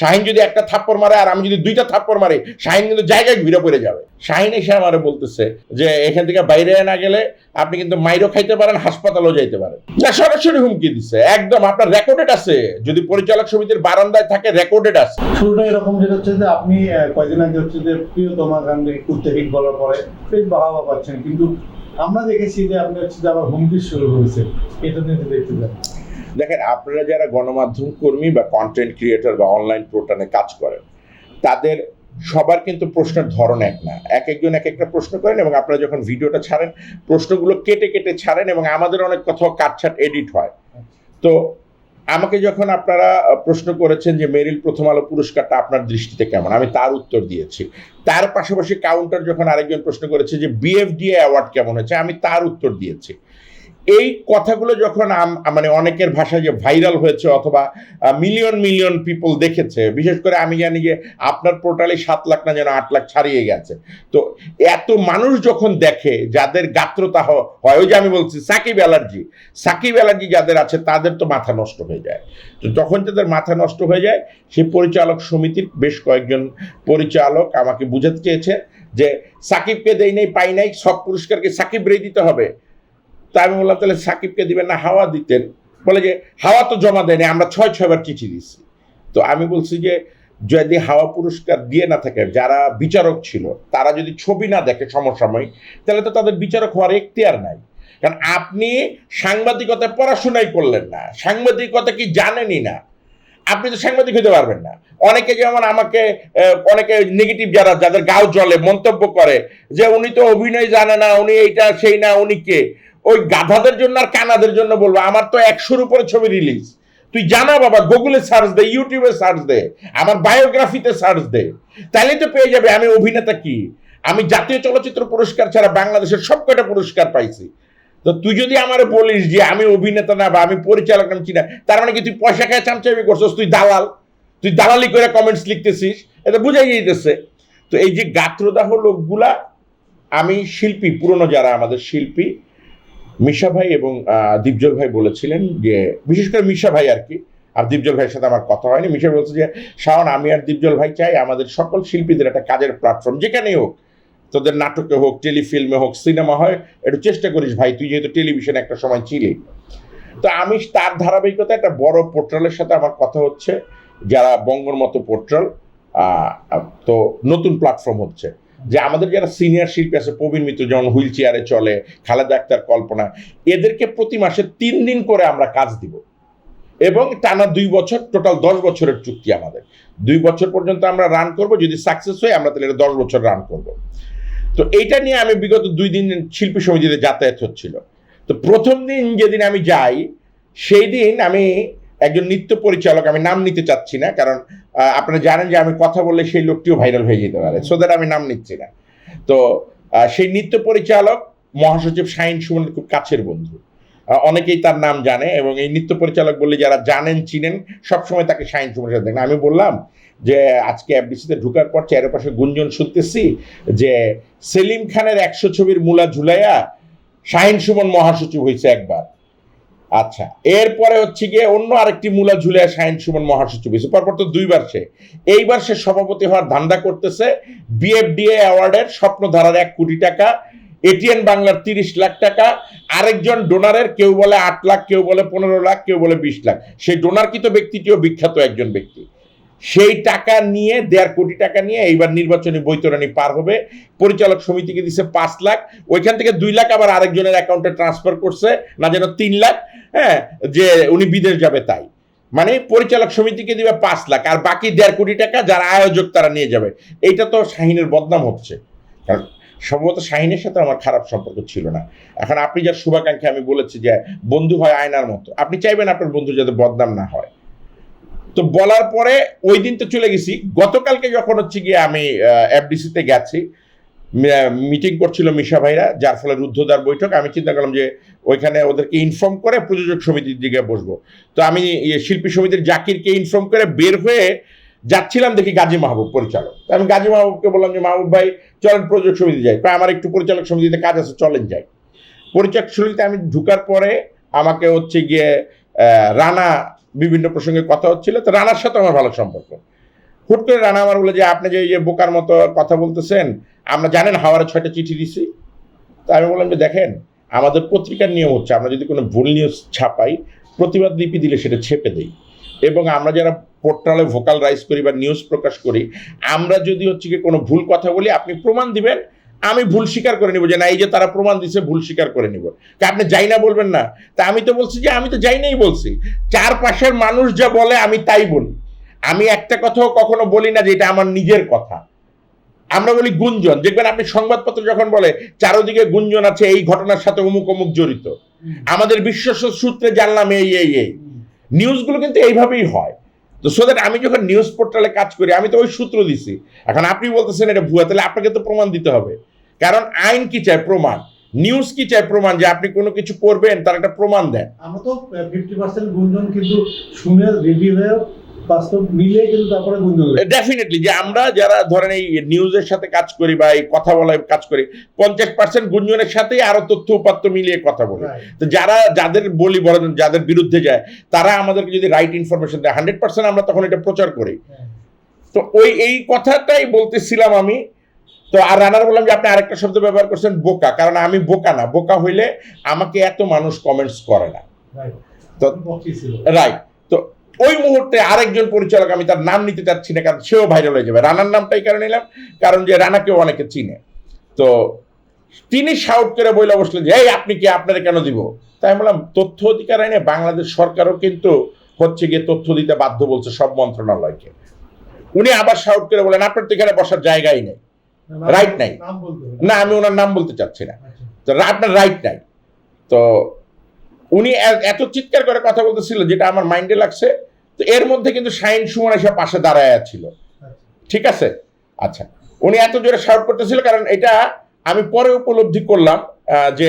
শাহিন যদি একটা থাপ্পড় মারে আর আমি যদি দুইটা থাপ্পড় মারি, শাহিন কিন্তু জায়গায় ঘুরে পড়ে যাবে। শাহিন এসে আমারে বলতেছে যে, এখান থেকে বাইরে না গেলে আপনি কিন্তু মাইরও খাইতে পারেন, হাসপাতালও যাইতে পারেন। না সরাসরি হুমকি দিচ্ছে একদম আপনার রেকর্ডেড আছে। যদি পরিচালক সমিতির বারান্দায় থাকে, রেকর্ডেড আছে। শুরুটা এরকম যেটা হচ্ছে যে আপনি কয়েকদিন আগে হচ্ছে যে প্রিয়তমা গানকে কুর্তে হিট বলার পরে বেশ বাহাবা পাচ্ছেন। কিন্তু আমরা দেখেছি যে আপনি হচ্ছে যে আবার হুমকি শুরু হয়েছে এটা নিয়ে দেখতে চান। দেখেন, আপনারা যারা গণমাধ্যম কর্মী বা কন্টেন্ট ক্রিয়েটর বা অনলাইন পোর্টালে কাজ করেন, তাদের সবার কিন্তু প্রশ্নের ধরন এক না। এক একজন এক একটা প্রশ্ন করেন এবং আপনারা যখন ভিডিওটা ছাড়েন, প্রশ্নগুলো কেটে কেটে ছাড়েন এবং আমাদের অনেক কোথাও কাটছাট এডিট হয়। তো আমাকে যখন আপনারা প্রশ্ন করেছেন যে মেরিল প্রথম আলো পুরস্কারটা আপনার দৃষ্টিতে কেমন? আমি তার উত্তর দিয়েছি। তার পাশাপাশি কাউন্টার যখন আরেকজন প্রশ্ন করেছে যে বিএফডিএ অ্যাওয়ার্ড কেমন হয়েছে? আমি তার উত্তর দিয়েছি। এই কথাগুলো যখন মানে অনেকের ভাষায় যে ভাইরাল হয়েছে অথবা মিলিয়ন মিলিয়ন পিপল দেখেছে, বিশেষ করে আমি জানি যে আপনার পোর্টালে সাত লাখ না যেন আট লাখ ছাড়িয়ে গেছে। তো এত মানুষ যখন দেখে, যাদের গাত্রতা হয়, ওই যে আমি বলছি, সাকিব অ্যালার্জি সাকিব অ্যালার্জি যাদের আছে, তাদের তো মাথা নষ্ট হয়ে যায়। তো যখন তাদের মাথা নষ্ট হয়ে যায় সেই পরিচালক সমিতির বেশ কয়েকজন পরিচালক আমাকে বুঝাতে চেয়েছে যে, সাকিবকে দেই নাই, পাই নাই, সব পুরস্কারকে সাকিব রে দিতে হবে। তা আমি বললাম, তাহলে সাকিবকে দিবেন না, হাওয়া দিতেন। বলে যে, হাওয়া তো জমা দেয়নি, আমরা ছয় ছয়বার চিঠি দিচ্ছি তো আমি বলছি যে, যদি হাওয়া পুরস্কার দিয়ে না থাকে, যারা বিচারক ছিল, তারা যদি ছবি না দেখে সমসাময়িক, তাহলে তো তাদের বিচারক হওয়ার এখতিয়ার নাই। কারণ আপনি সাংবাদিকতায় পড়াশোনাই করলেন না, সাংবাদিকতা কি জানেনই না। আপনি তো সাংবাদিক হতে পারবেন না। অনেকে যেমন আমাকে অনেকে নেগেটিভ যারা, যাদের গাও জলে মন্তব্য করে, যে, উনি তো অভিনয় জানে না, উনি এইটা সেই না উনি কে? ওই গাধাদের জন্য আর কানাদের জন্য বলব, আমার তো একশোর উপরে ছবি রিলিজ তুই জানা বাবা গুগলে সার্চ দে ইউটিউবে সার্চ দে, আমার বায়োগ্রাফিতে সার্চ দে। তাহলে তো পেয়ে যাবে, আমি অভিনেতা কি? আমি জাতীয় চলচ্চিত্র পুরস্কার ছাড়া বাংলাদেশের সব কটা পুরস্কার পাইছি। তো তুই যদি আমার বলিস যে আমি অভিনেতা না বা আমি পরিচালক নাম চিনা তার মানে কি তুই পয়সা খায় চামচামি করছিস? তুই দালাল। তুই দালালি করে কমেন্টস লিখতেছিস। এটা বুঝাই যেতেছে তো এই যে গাত্রদাহ লোকগুলা আমি শিল্পী, পুরনো যারা আমাদের শিল্পী মিশা ভাই এবং দীপজল ভাই বলেছিলেন যে, বিশেষ করে মিশা ভাই আর কি, আর দীপজল ভাইয়ের সাথে আমার কথা হয়নি। মিশা বলছে যে, শাওন, আমি আর দীপজল ভাই চাই আমাদের সকল শিল্পীদের একটা কাজের প্ল্যাটফর্ম যেখানেই হোক, তোদের নাটকে হোক, টেলিফিল্মে হোক, সিনেমা হয়, একটু চেষ্টা করিস ভাই, তুই যেহেতু টেলিভিশনে একটা সময় ছিলি। তো আমি তার ধারাবাহিকতা একটা বড় পোর্টালের সাথে আমার কথা হচ্ছে, যারা বঙ্গর মতো পোর্টাল তো নতুন প্ল্যাটফর্ম হচ্ছে। যে আমাদের যারা সিনিয়র শিল্পী আছে, প্রবীণ মিত্র, যেমন হুইল চেয়ারে চলে, খালেদা আক্তার কল্পনা, এদেরকে প্রতি মাসে তিন দিন করে আমরা কাজ দিব। এবং টানা দুই বছর টোটাল দশ বছরের চুক্তি আমাদের। দুই বছর পর্যন্ত আমরা রান করব, যদি সাকসেস হয়, আমরা তাহলে দশ বছর রান করব। তো এইটা নিয়ে আমি বিগত দুই দিন শিল্পী সমিতিতে যাতায়াত হচ্ছিল। তো প্রথম দিন যেদিন আমি যাই, সেই দিন আমি একজন নৃত্য পরিচালক, আমি নাম নিতে চাচ্ছি না, কারণ আপনারা জানেন যে আমি কথা বললে সেই লোকটিও ভাইরাল হয়ে যেতে পারে। সো দ্যাট আমি নাম নিচ্ছি না। তো সেই নৃত্য পরিচালক, মহাসচিব শাহিন সুমনের খুব কাছের বন্ধু। অনেকেই তার নাম জানে এবং এই নৃত্য পরিচালক বলে যারা জানেন, চিনেন, সবসময় তাকে শাহিন সুমনের সাথে দেখেন। আমি বললাম যে, আজকে এফডিসিতে ঢুকার পর চারপাশে গুঞ্জন শুনতেছি যে, সেলিম খানের একশো ছবির মূলা ঝুলাইয়া শাহিন সুমন মহাসচিব হয়েছে একবার। আচ্ছা এরপরে হচ্ছে গিয়ে অন্য আরেকটি মূলা ঝুলিয়া শাহিন সুমন মহাসচিব। হয়েছে পরপর তো দুইবার সে। এইবার সে সভাপতি হওয়ার ধান্দা করতেছে। বিএফডিএ অ্যাওয়ার্ডের স্বপ্নধারার এক কোটি টাকা এটিএন বাংলার তিরিশ লাখ টাকা, আরেকজন ডোনারের কেউ বলে আট লাখ, কেউ বলে পনেরো লাখ, কেউ বলে বিশ লাখ। সেই ডোনারকৃত ব্যক্তিটিও বিখ্যাত একজন ব্যক্তি। সেই টাকা নিয়ে, দেড় কোটি টাকা নিয়ে এইবার নির্বাচনী বৈতরণী পার হবে। পরিচালক সমিতিকে দিছে পাঁচ লাখ। ওইখান থেকে দুই লাখ আবার আরেকজনের অ্যাকাউন্টে ট্রান্সফার করছে, না যেন তিন লাখ হ্যাঁ যে উনি বিদেশ যাবে তাই। মানে পরিচালক সমিতিকে দিবে পাঁচ লাখ, আর বাকি দেড় কোটি টাকা যারা আয়োজক তারা নিয়ে যাবে। এইটা তো শাহিনের বদনাম হচ্ছে। কারণ সম্ভবত শাহিনের সাথে আমার খারাপ সম্পর্ক ছিল না। এখন আপনি যার শুভাকাঙ্ক্ষী, আমি বলেছি যে বন্ধু হয় আয়নার মতো। আপনি চাইবেন আপনার বন্ধু যাতে বদনাম না হয়। তো বলার পরে ওই দিন তো চলে গেছি। গতকালকে যখন হচ্ছে গিয়ে আমি এফডিসিতে গেছি মিটিং করছিল মিশা ভাইরা, যার ফলে রুদ্ধদ্বার বৈঠক, আমি চিন্তা করলাম যে ওইখানে ওদেরকে ইনফর্ম করে প্রযোজক সমিতির দিকে বসবো। তো আমি ইয়ে শিল্পী সমিতির জাকিরকে ইনফর্ম করে বের হয়ে যাচ্ছিলাম দেখি গাজী মাহবুব পরিচালক। আমি গাজী মাহবুবকে বললাম যে, মাহবুব ভাই, চলেন প্রযোজক সমিতি যাই। আমার একটু পরিচালক সমিতিতে কাজ আছে, চলেন যাই। পরিচালক সমিতিতে আমি ঢুকার পরে আমাকে হচ্ছে গিয়ে রানা বিভিন্ন প্রসঙ্গে কথা হচ্ছিল। তো রানার সাথে আমার ভালো সম্পর্ক। হুট করে রানা আমার বলে যে, আপনি যে এই যে বোকার মতো কথা বলতেছেন, আমরা জানেন হাওয়ারে ছয়টা চিঠি দিছি। তা আমি বললাম যে, দেখেন, আমাদের পত্রিকার নিয়ম হচ্ছে, আমরা যদি কোনো ভুল নিউজ ছাপাই, প্রতিবাদ লিপি দিলে সেটা ছেপে দেই। এবং আমরা যারা পোর্টালে ভোকাল রাইজ করি বা নিউজ প্রকাশ করি, আমরা যদি হচ্ছে কি কোনো ভুল কথা বলি, আপনি প্রমাণ দিবেন আমি ভুল স্বীকার করে নিব যে না এই যে তারা প্রমাণ দিছে ভুল স্বীকার করে নিব। তা আপনি যাই না বলবেন না। তা আমি তো বলছি যে আমি তো যাই নাই বলছি। চারপাশের মানুষ যা বলে আমি তাই বলি। আমি একটা কথাও কখনো বলি না যে এটা আমার নিজের কথা। আমরা বলি গুঞ্জন। দেখবেন আপনি সংবাদপত্র যখন বলে চারোদিকে গুঞ্জন আছে এই ঘটনার সাথে অমুক অমুক জড়িত। আমাদের বিশ্বস্ত সূত্রে জানলাম এই এই এই। নিউজগুলো কিন্তু এইভাবেই হয়। তো সো দ্যাট আমি যখন নিউজ পোর্টালে কাজ করি আমি তো ওই সূত্র দিছি। এখন আপনি বলতেছেন এটা ভুয়া তাহলে আপনাকে তো প্রমাণ দিতে হবে। কারণ আইন কি চায় প্রমাণ? নিউজ কি চায় প্রমাণ যে আপনি কোনো কিছু করবেন তার একটা প্রমাণ দেন। আমরা তো ফিফটি পার্সেন্ট গুঞ্জন কিন্তু শুনে রেডি হয়ে লাগে। ডেফিনেটলি যে আমরা যারা ধরেন এই নিউজের সাথে কাজ করি বা এই কথা বলায় কাজ করি পঞ্চাশ পার্সেন্ট গুঞ্জনের সাথেই আরও তথ্য উপাত্ত মিলিয়ে কথা বলি। তো যারা যাদের বলি বলেন যাদের বিরুদ্ধে যায় তারা আমাদেরকে যদি রাইট ইনফরমেশন দেয় হান্ড্রেড পার্সেন্ট আমরা তখন এটা প্রচার করি। তো ওই এই কথাটাই বলতেছিলাম আমি তো আর রানার বললাম যে আপনি আরেকটা শব্দ ব্যবহার করছেন বোকা কারণ আমি বোকা না। বোকা হইলে আমাকে এত মানুষ কমেন্টস করে না। তো রাইট তো ওই মুহূর্তে আরেকজন পরিচালক আমি তার নাম নিতে চাচ্ছি না কারণ সেও ভাইরাল হয়ে যাবে। রানার নামটাই কারণ নিলাম? কারণ যে রানাকেও অনেকে চিনে। তো তিনি শাউট করে বইলে বসলেন যে এই আপনি কি? আপনারা কেন দিব? তাই আমি বললাম তথ্য অধিকার আইনে বাংলাদেশ সরকারও কিন্তু হচ্ছে গিয়ে তথ্য দিতে বাধ্য বলছে সব মন্ত্রণালয়কে। উনি আবার শাউট করে বলেন আপনার তো এখানে বসার জায়গাই নেই। Right নাই। না আমি ওনার নাম বলতে চাচ্ছি না। আচ্ছা। তো আপনার রাইট নাই। তো উনি এত চিৎকার করে কথা বলতেছিল যেটা আমার মাইন্ডে লাগছে। তো এর মধ্যে কিন্তু শাইন সুমন এসে পাশে দাঁড়ায় ছিল আচ্ছা। ঠিক আছে? আচ্ছা। উনি এত জোরে শাউট করতেছিল কারণ এটা আমি পরে উপলব্ধি করলাম যে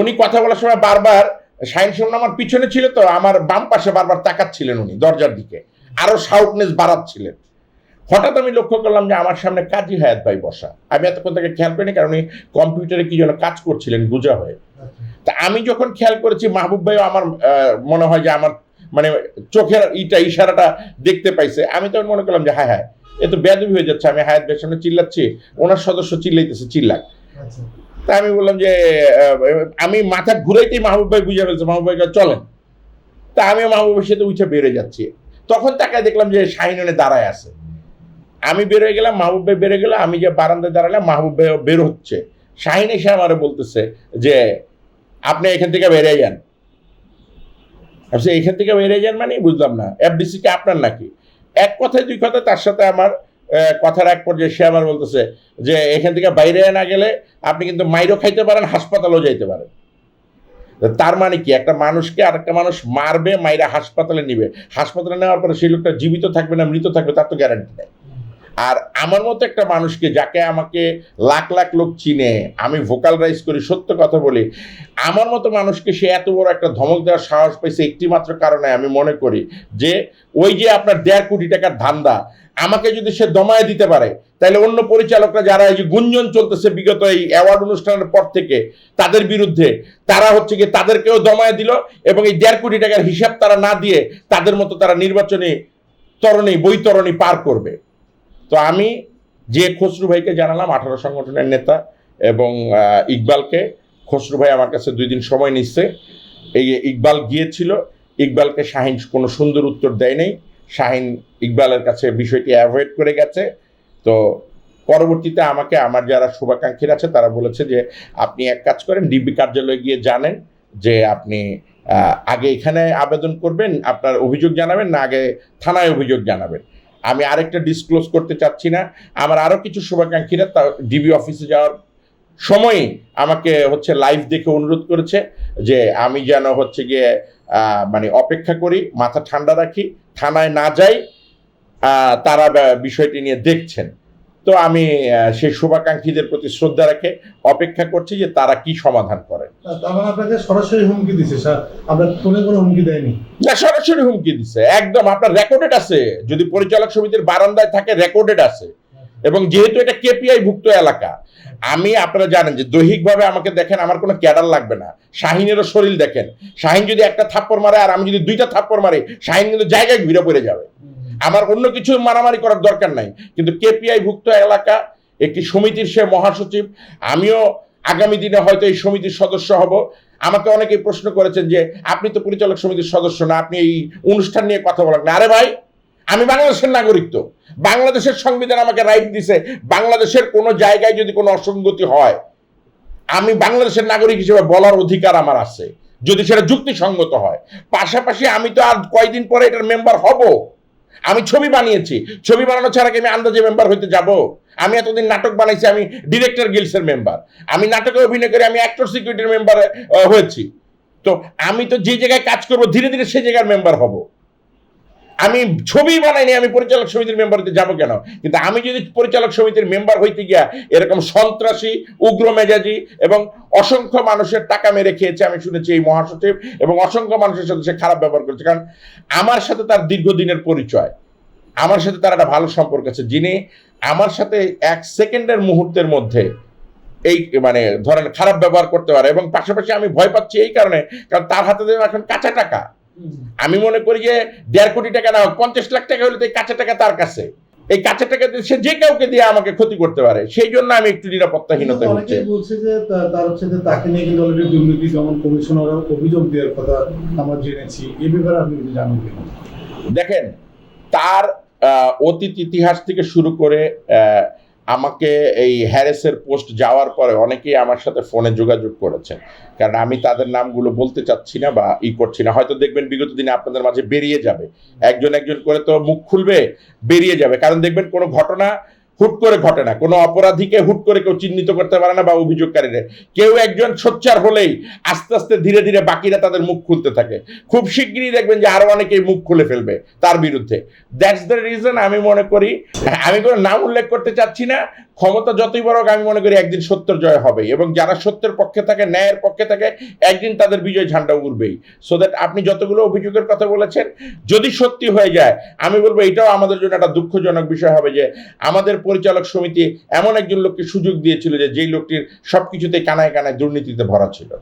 উনি কথা বলার সময় বারবার শাইন সুমন আমার পিছনে ছিল তো আমার বাম পাশে বারবার তাকাচ্ছিলেন উনি দরজার দিকে। আরও শাউটনেস বাড়াচ্ছিলেন। হঠাৎ আমি লক্ষ্য করলাম যে আমার সামনে কাজী হায়াত ভাই বসা। আমি এতক্ষণ তাকে খেয়াল করিনি, কারণ উনি কম্পিউটারে কি যেন কাজ করছিলেন গুজা হয়ে। তা আমি যখন খেয়াল করেছি, মাহবুব ভাইও আমার মনে হয় যে আমার মানে চোখের ইটা, ইশারাটা দেখতে পাইছে। আমি তখন মনে করলাম যে হ্যাঁ হ্যাঁ এ তো বেদবি হয়ে যাচ্ছে, আমি হায়াত ভাইয়ের সামনে চিল্লাচ্ছি, ওনার সদস্য চিল্লাইতেছে, চিল্লাক। তা আমি বললাম যে আমি মাথা ঘুরাইতেই মাহবুব ভাই বুঝে ফেলছে, মাহবুব ভাই চলেন। তা আমি মাহবুবের সাথে উঠে বেড়ে যাচ্ছি। তখন তাকে দেখলাম যে শাহিননে দাঁড়ায় আছে। আমি বেরোয় গেলাম মাহবুব ভাই বেরোয় গেলাম আমি যে বারান্দায় দাঁড়ালাম মাহবুব ভাই বের হচ্ছে। শাহিন এসে আমারে বলতেছে যে আপনি এখান থেকে বেরিয়ে যান। বলছি, এখান থেকে বেরিয়ে যান মানে? বুঝলাম না। এফডিসি কি আপনার নাকি? এক কথায় দুই কথা তার সাথে আমার কথার এক পর্যায়ে সে আমার বলতেছে যে এখান থেকে বাইরে না গেলে আপনি কিন্তু মাইরও খাইতে পারেন হাসপাতালেও যাইতে পারেন। তার মানে কি? একটা মানুষকে আরেকটা মানুষ মারবে মাইরা হাসপাতালে নিবে। হাসপাতালে নেওয়ার পরে সেই লোকটা জীবিত থাকবে না মৃত থাকবে তার তো গ্যারান্টি নেই। আর আমার মতো একটা মানুষকে যাকে আমাকে লাখ লাখ লোক চিনে, আমি ভোকাল রাইজ করি, সত্য কথা বলি, আমার মতো মানুষকে সে এত বড় একটা ধমক দেওয়ার সাহস পাইছে একটি মাত্র কারণে আমি মনে করি যে, ওই যে আপনার দেড় কোটি টাকার ধান্দা, আমাকে যদি সে দমায় দিতে পারে, তাহলে অন্য পরিচালকরা যারা এই যে গুঞ্জন চলতেছে বিগত এই অ্যাওয়ার্ড অনুষ্ঠানের পর থেকে, তাদের বিরুদ্ধে তারা হচ্ছে কি তাদেরকেও দমায় দিল এবং এই দেড় কোটি টাকার হিসাব তারা না দিয়ে তাদের মতো তারা নির্বাচনী তরণী, বৈতরণী পার করবে। তো আমি যে খসরু ভাইকে জানালাম, আঠারো সংগঠনের নেতা এবং ইকবালকে, খসরু ভাই আমার কাছে দুই দিন সময় নিচ্ছে। এই ইকবাল গিয়েছিল, ইকবালকে শাহিন কোনো সুন্দর উত্তর দেয় নাই। শাহিন ইকবালের কাছে বিষয়টি অ্যাভয়েড করে গেছে। তো পরবর্তীতে আমাকে, আমার যারা শুভাকাঙ্ক্ষীরা আছে, তারা বলেছে যে, আপনি এক কাজ করেন, ডিবি কার্যালয়ে গিয়ে জানেন যে আপনি আগে এখানে আবেদন করবেন, আপনার অভিযোগ জানাবেন, না আগে থানায় অভিযোগ জানাবেন। আমি আরেকটা ডিসক্লোজ করতে চাচ্ছি না। আমার আরও কিছু শুভাকাঙ্ক্ষীরা তা ডিবি অফিসে যাওয়ার সময়ই আমাকে হচ্ছে লাইভ দেখে অনুরোধ করেছে যে আমি যেন হচ্ছে গিয়ে মানে অপেক্ষা করি, মাথা ঠান্ডা রাখি, থানায় না যাই তারা বিষয়টি নিয়ে দেখছেন। তো আমি সেই শুভাকাঙ্ক্ষীদের প্রতি শ্রদ্ধা রেখে অপেক্ষা করছি যে তারা কি সমাধান করে মানে আপনাকে সরাসরি হুমকি দিছে স্যার। আপনার ফোনে কোনো হুমকি দেয়নি? না সরাসরি হুমকি দিচ্ছে একদম আপনার রেকর্ডেড আছে। যদি পরিচালক সমিতির বারান্দায় থাকে রেকর্ডেড আছে। এবং যেহেতু এটা কেপিআই ভুক্ত এলাকা আমি আপনারা জানেন যে দৈহিকভাবে আমাকে দেখেন আমার কোনো ক্যাডার লাগবে না। শাহিনেরও শরীর দেখেন। শাহিন যদি একটা থাপ্পড় মারে আর আমি যদি দুইটা থাপ্পড় মারি শাহিন কিন্তু জায়গায় ঘুরে পড়ে যাবে। আমার অন্য কিছু মারামারি করার দরকার নাই। কিন্তু কেপিআই ভুক্ত এলাকা, একটি সমিতির সে মহাসচিব, আমিও আগামী দিনে হয়তো এই সমিতির সদস্য হব। আমাকে অনেকেই প্রশ্ন করেছেন যে, আপনি তো পরিচালক সমিতির সদস্য না, আপনি এই অনুষ্ঠান নিয়ে কথা বলেন না। আরে ভাই, আমি বাংলাদেশের নাগরিক তো। বাংলাদেশের সংবিধান আমাকে রাইট দিছে। বাংলাদেশের কোনো জায়গায় যদি কোনো অসঙ্গতি হয়, আমি বাংলাদেশের নাগরিক হিসেবে বলার অধিকার আমার আছে। যদি সেটা যুক্তিসঙ্গত হয়। পাশাপাশি আমি তো আর কয়দিন পরে এটার মেম্বার হব। আমি ছবি বানিয়েছি। ছবি বানানো ছাড়া কি আমি আন্দাজে মেম্বার হইতে যাব? আমি এতদিন নাটক বানাইছি, আমি ডিরেক্টর গিলসের মেম্বার আমি নাটকে অভিনয় করে আমি অ্যাক্টর সিকিউরিটির মেম্বার হয়েছি। তো আমি তো যে জায়গায় কাজ করব, ধীরে ধীরে সেই জায়গার মেম্বার হব। আমি ছবি বানাইনি, আমি পরিচালক সমিতির মেম্বার হতে যাব কেন? কিন্তু আমি যদি পরিচালক সমিতির মেম্বার হইতে গিয়া এরকম সন্ত্রাসী, উগ্র মেজাজি এবং অসংখ্য মানুষের টাকা মেরে খেয়েছে, আমি শুনেছি এই মহাসচিব, এবং অসংখ্য মানুষের সাথে সে খারাপ ব্যবহার করেছে। কারণ আমার সাথে তার দীর্ঘদিনের পরিচয়। আমার সাথে তার একটা ভালো সম্পর্ক আছে। যিনি আমার সাথে এক সেকেন্ডের মুহূর্তের মধ্যে এই মানে ধরেন খারাপ ব্যবহার করতে পারে এবং পাশাপাশি আমি ভয় পাচ্ছি এই কারণে, কারণ তার হাতে এখন কাঁচা টাকা। আমি মনে করি যে দেড় কোটি টাকা না পঞ্চাশ লাখ টাকা হলে তো এই কাঁচা টাকা তার কাছে। এই কাঁচা টাকা দিয়ে সে যে কাউকে দিয়ে আমাকে ক্ষতি করতে পারে সেই জন্য আমি একটু নিরাপত্তাহীনতা হচ্ছে। বলছে যে তার হচ্ছে যে তাকে নিয়ে কিন্তু অলরেডি দুর্নীতি দমন কমিশনার অভিযোগ দেওয়ার কথা আমরা জেনেছি। এ ব্যাপারে আপনি যদি জানেন দেখেন তার আহ, অতীত ইতিহাস থেকে শুরু করে আহ, আমাকে এই হ্যারেসের পোস্ট যাওয়ার পরে অনেকেই আমার সাথে ফোনে যোগাযোগ করেছেন। কারণ আমি তাদের নামগুলো বলতে চাচ্ছি না বা ই করছি না। হয়তো দেখবেন বিগত দিনে আপনাদের মাঝে বেরিয়ে যাবে। একজন একজন করে তো মুখ খুলবে, বেরিয়ে যাবে। কারণ দেখবেন কোনো ঘটনা হুট করে ঘটে না। কোনো অপরাধীকে হুট করে কেউ চিহ্নিত করতে পারে না বা অভিযোগকারীরা কেউ একজন সোচ্চার হলেই আস্তে আস্তে ধীরে ধীরে বাকিরা তাদের মুখ খুলতে থাকে। খুব শিগগিরই দেখবেন যে আরও অনেকেই মুখ খুলে ফেলবে তার বিরুদ্ধে। দ্যাটস দ্য রিজন আমি মনে করি, আমি কোনো নাম উল্লেখ করতে চাচ্ছি না। ক্ষমতা যতই বড় আমি মনে করি একদিন সত্যের জয় হবে এবং যারা সত্যের পক্ষে থাকে, ন্যায়ের পক্ষে থাকে, একদিন তাদের বিজয় ঝান্ডা উড়বেই। সো দ্যাট আপনি যতগুলো অভিযোগের কথা বলেছেন, যদি সত্যি হয়ে যায়, আমি বলব এটাও আমাদের জন্য একটা দুঃখজনক বিষয় হবে যে আমাদের পরিচালক সমিতি এমন একজন লোককে সুযোগ দিয়েছিল যে যেই লোকটির সবকিছুতে কানায় কানায় দুর্নীতিতে ভরা ছিল।